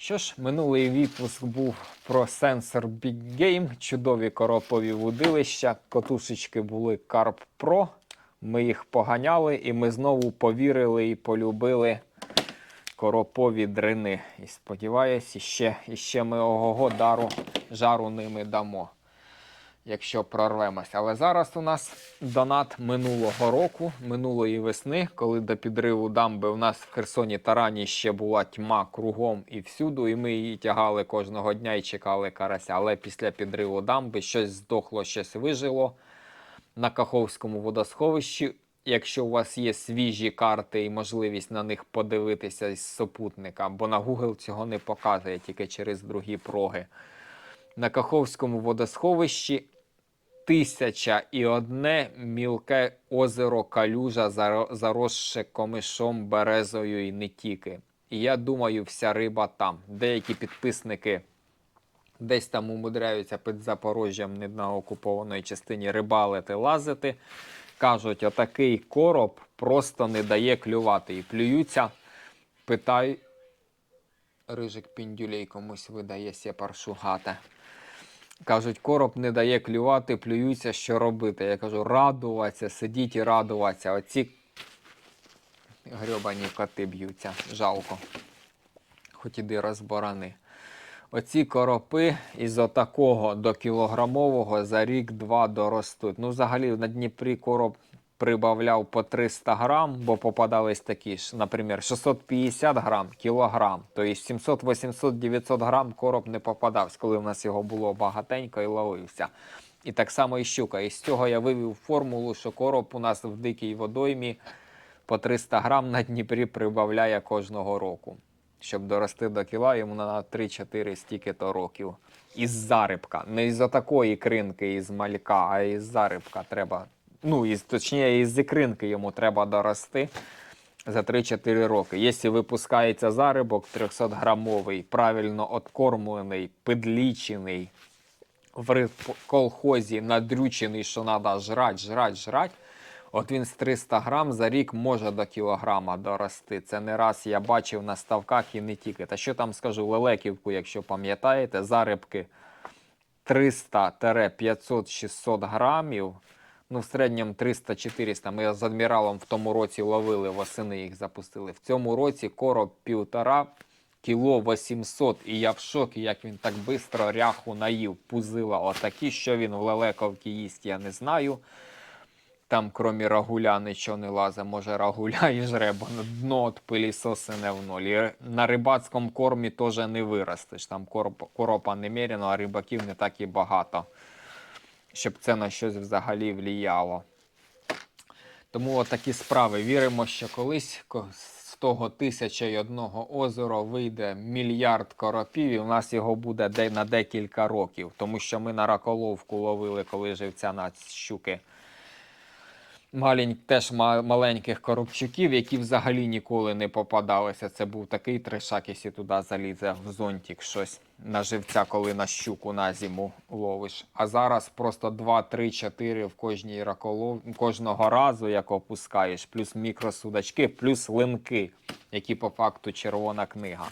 Що ж, минулий випуск був про сенсор Big Game, чудові коропові вудилища, котушечки були Carp Pro. Ми їх поганяли і ми знову повірили і полюбили коропові дрини. І сподіваюся, іще, іще ми ого дару жару ними дамо, якщо прорвемось. Але зараз у нас донат минулого року, минулої весни, коли до підриву дамби у нас в Херсоні Тарані ще була тьма кругом і всюду, і ми її тягали кожного дня і чекали карася. Але після підриву дамби щось здохло, щось вижило на Каховському водосховищі. Якщо у вас є свіжі карти і можливість на них подивитися з супутника, бо на Google цього не показує тільки через другі проги. На Каховському водосховищі тисяча і одне мілке озеро калюжа, заро- заросше комишом, березою і не тільки. І я думаю, вся риба там. Деякі підписники десь там умудряються під Запорожжям не на окупованій частині рибалити, лазити. Кажуть, отакий короб просто не дає клювати. І плюються, питаю. Рижик піндюлей комусь видає сепар шугати. Кажуть, короб не дає клювати, плюються, що робити. Я кажу, радуватися, сидіть і радуватися. Оці грьобані коти б'ються. Жалко. Хоч іди розборани. Оці коропи із отакого до кілограмового за рік-два доростуть. Ну, взагалі, на Дніпрі короб прибавляв по 300 грам, бо попадались такі ж, наприклад, 650 грам, кілограм. Тобто 700, 800, 900 грам короб не попадався, коли в нас його було багатенько і ловився. І так само і щука. І з цього я вивів формулу, що короб у нас в дикій водоймі по 300 грам на Дніпрі прибавляє кожного року. Щоб дорости до кіла, йому на 3-4 стільки-то років. Із зарибка. Не із такої кринки, із малька, а із зарибка треба. Ну, із, точніше, із ікринки йому треба дорости за 3-4 роки. Якщо випускається зарибок 300-грамовий, правильно откормлений, підлічений, в колхозі надрючений, що треба жрать, жрать, жрать. От він з 300 грам за рік може до кілограма дорости. Це не раз я бачив на ставках і не тільки. Та що там скажу, лелеківку, якщо пам'ятаєте, зарибки 300-500-600 грамів. Ну, в середньому 300-400. Ми з адміралом в тому році ловили, восени їх запустили. В цьому році короб півтора кіло 800. І я в шокі, як він так швидко ряху наїв, пузила отакі, що він в лелековці їсть, я не знаю. Там, крім рагуля, нічого не лазить. Може, рагуля і жре, бо на дно от пилісоси не в ноль. На рибацькому кормі теж не виростеш. Там короб, коропа немерено, а рибаків не так і багато, щоб це на щось взагалі вліяло. Тому такі справи. Віримо, що колись з того тисяча й одного озера вийде мільярд коропів, і в нас його буде на декілька років. Тому що ми на раколовку ловили, коли живця на щуки малень, теж маленьких коробчуків, які взагалі ніколи не попадалися. Це був такий трешак, якщо туди залізе в зонтик щось на живця, коли на щуку на зиму ловиш. А зараз просто 2, 3, 4 в кожній раколов... кожного разу, як опускаєш, плюс мікросудачки, плюс линки, які по факту червона книга.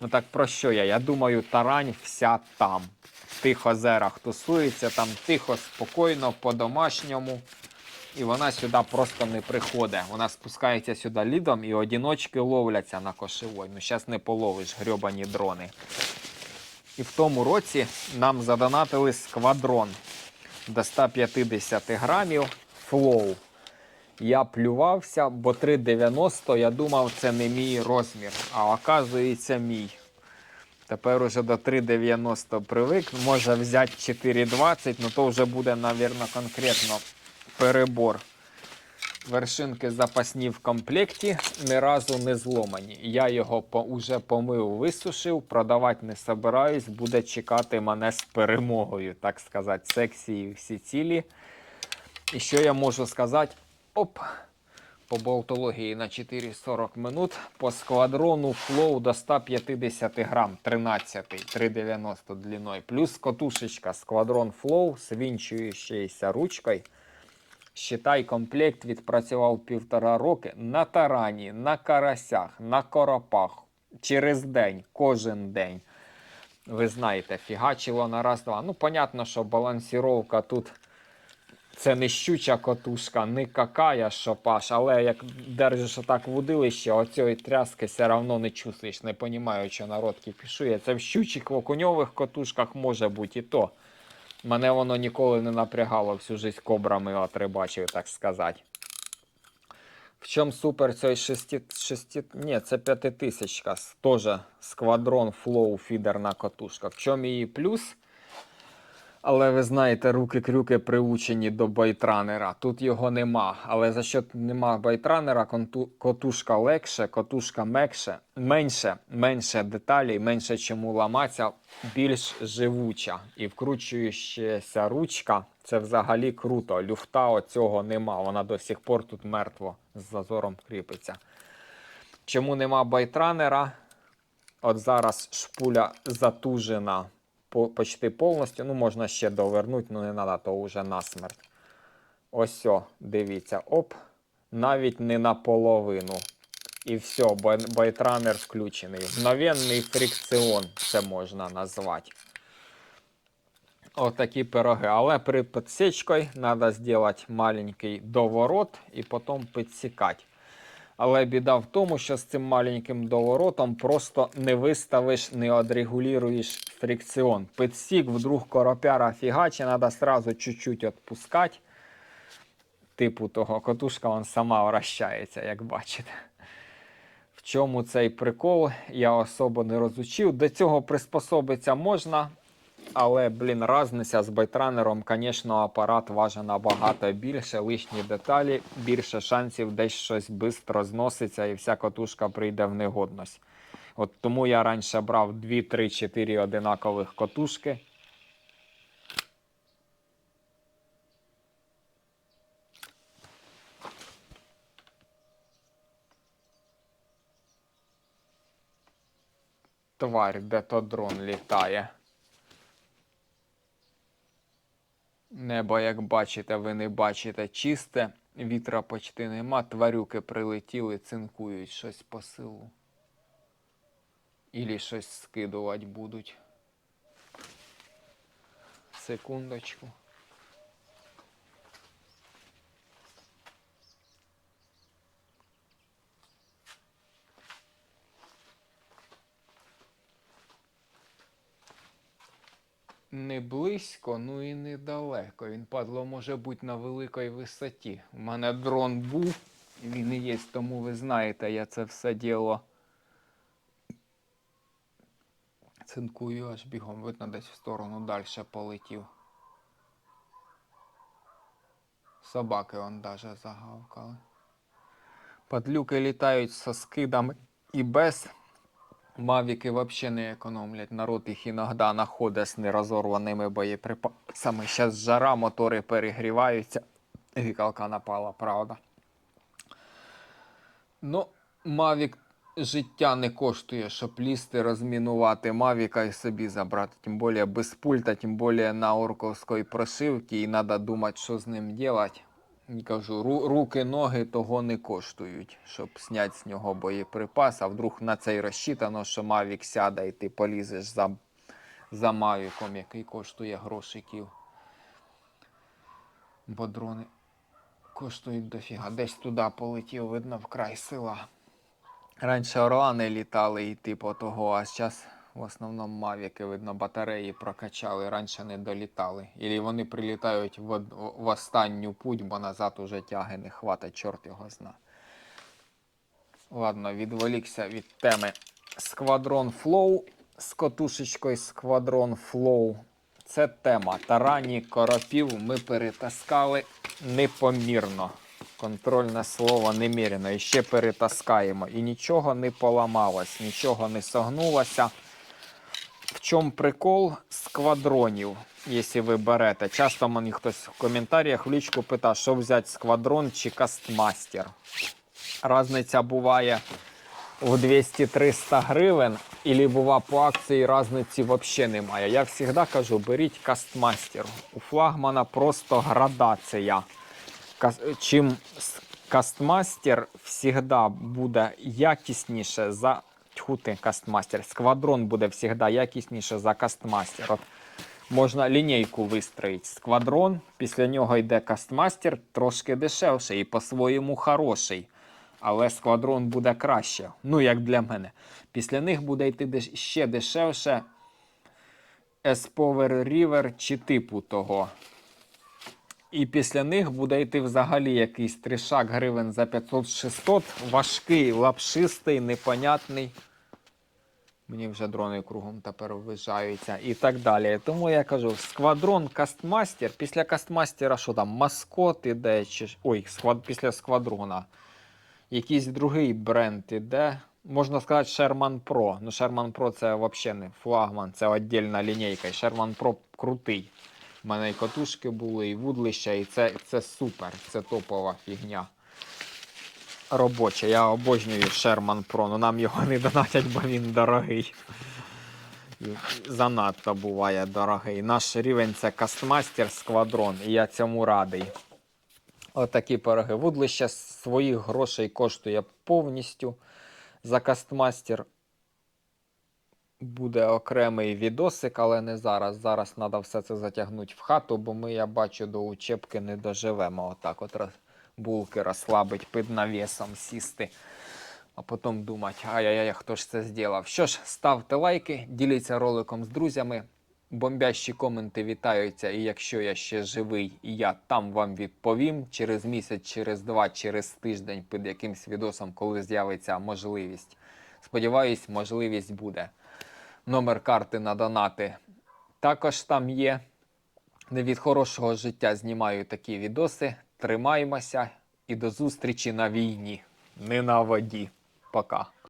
Ну так про що я? Я думаю, тарань вся там. В тих озерах тусується, там тихо, спокійно, по-домашньому. І вона сюди просто не приходить. Вона спускається сюди лідом і одіночки ловляться на кошевой. Ну, зараз не половиш грьобані дрони. І в тому році нам задонатили сквадрон до 150 грамів флоу. Я плювався, бо 3,90 я думав, це не мій розмір, а оказується мій. Тепер уже до 3,90 привик. Може взяти 4,20, ну то вже буде, мабуть, конкретно перебор. Вершинки запасні в комплекті, ні разу не зломані. Я його по, уже помив, висушив, продавати не собираюсь, буде чекати мене з перемогою, так сказати, секції всі цілі. І що я можу сказати? Оп! По болтології на 4,40 минут. По сквадрону флоу до 150 грам, 13, 3,90 длиною. Плюс котушечка сквадрон флоу з вінчуючоюся ручкою. Считай, комплект відпрацював півтора роки на тарані, на карасях, на коропах. через день, кожен день. Ви знаєте, фігачило на раз-два. Ну, понятно, що балансіровка тут це не щуча котушка, не какая шопаш, але як держиш отак в удилище, оцієї тряски все одно не чувствуєш. Не розумію, що народ кипішує. Це в щучих окуньових котушках може бути і то. Мене воно ніколи не напрягало всю жизнь кобрами отрибачив, так сказати. В чому супер цей шести, шести, ні, це п'ятитисячка, с- теж сквадрон флоу фідерна катушка. В чому її плюс? Але ви знаєте, руки-крюки приучені до байтранера. Тут його нема. Але за що нема байтранера, котушка легше, котушка мекше, менше, менше деталей, менше чому ламатися, більш живуча. І вкручуючася ручка це взагалі круто. Люфта оцього нема. Вона до сих пор тут мертво з зазором кріпиться. Чому нема байтранера? От зараз шпуля затужена почти повністю. Ну, можна ще довернути, ну не треба, то вже насмерть. Ось, о, дивіться, оп, навіть не наполовину. І все, бай- байтранер включений. Мгновенний фрикціон це можна назвати. Отакі пироги. Але при підсічкою треба зробити маленький доворот і потім підсікати. Але біда в тому, що з цим маленьким доворотом просто не виставиш, не отрегулюєш фрикціон. Підсік, вдруг коропяра фігаче, треба сразу чуть-чуть відпускати. Типу того котушка вон сама вращається, як бачите. В чому цей прикол, я особо не розучив. До цього приспособитися можна, але, блін, разниця з байтранером, звісно, апарат важить набагато більше, лишні деталі, більше шансів десь щось швидко зноситься і вся котушка прийде в негодність. От тому я раніше брав 2, 3, 4 одинакових котушки. Тварь, де то дрон літає. Небо, як бачите, ви не бачите чисте, вітра почти нема, тварюки прилетіли, цинкують щось по силу. Ілі щось скидувати будуть. Секундочку. Не близько, ну і недалеко. Він, падло, може бути на великій висоті. У мене дрон був, він і є, тому ви знаєте, я це все діло. Цинкую аж бігом, видно, десь в сторону далі полетів. Собаки он даже загавкали. Падлюки літають со скидами і без. Мавіки взагалі не економлять. Народ їх іноді знаходить з нерозорваними боєприпасами. Зараз жара, мотори перегріваються. Гікалка напала, правда. Ну, Мавік життя не коштує, щоб лізти, розмінувати Мавіка і собі забрати. Тим більше без пульта, тим більше на орковській прошивці, і треба думати, що з ним робити. Кажу, ру- руки, ноги того не коштують, щоб зняти з нього боєприпас, а вдруг на це й розчитано, що Мавік сяде і ти полізеш за, за Мавіком, який коштує грошиків. Бо дрони коштують дофіга. Десь туди полетів, видно, в край села. Раніше орлани літали і типу того, а зараз в основному мавіки, видно, батареї прокачали, раніше не долітали. Ілі вони прилітають в, в останню путь, бо назад уже тяги не хватить, чорт його зна. Ладно, відволікся від теми. Сквадрон Flow з котушечкою Сквадрон Flow. Це тема. Тарані коропів ми перетаскали непомірно. Контрольне слово немірено. І ще перетаскаємо. І нічого не поламалось, нічого не согнулося. В чому прикол сквадронів, якщо ви берете? Часто мені хтось в коментарях в лічку питає, що взяти сквадрон чи кастмастер. Разниця буває в 200-300 гривень, або бува по акції різниці взагалі немає. Я завжди кажу, беріть кастмастер. У флагмана просто градація. Чим кастмастер завжди буде якісніше за тьхути кастмастер. Сквадрон буде завжди якісніше за кастмастер. От можна лінійку вистроїти. Сквадрон, після нього йде кастмастер, трошки дешевший і по-своєму хороший. Але сквадрон буде краще. Ну, як для мене. Після них буде йти ще дешевше S-Power River чи типу того. І після них буде йти взагалі якийсь тришак гривень за 500-600, важкий, лапшистий, непонятний. Мені вже дрони кругом тепер ввижаються і так далі. Тому я кажу, сквадрон кастмастер. Після кастмастера що там, маскот іде, чи ой, сквад... після сквадрона. Якийсь другий бренд іде. Можна сказати, Sherman Pro. Ну, Sherman Pro це взагалі не флагман, це віддільна лінійка. Sherman Pro крутий. У мене і катушки були, і вудлища, і це, це супер, це топова фігня. Робоча. Я обожнюю Sherman Pro, але нам його не донатять, бо він дорогий. Занадто буває дорогий. Наш рівень це Кастмастер Сквадрон, і я цьому радий. Отакі пироги. Вудлище своїх грошей коштує повністю. За Кастмастер буде окремий відосик, але не зараз. Зараз треба все це затягнути в хату, бо ми, я бачу, до учебки не доживемо. Отак от булки розслабить під навісом сісти. А потім думати, ай-яй-яй, хто ж це зробив. Що ж, ставте лайки, діліться роликом з друзями. Бомбящі коменти вітаються, і якщо я ще живий, і я там вам відповім через місяць, через два, через тиждень під якимсь відосом, коли з'явиться можливість. Сподіваюсь, можливість буде. Номер карти на донати також там є. Не від хорошого життя знімаю такі відоси. Тримаємося і до зустрічі на війні. Не на воді. Пока.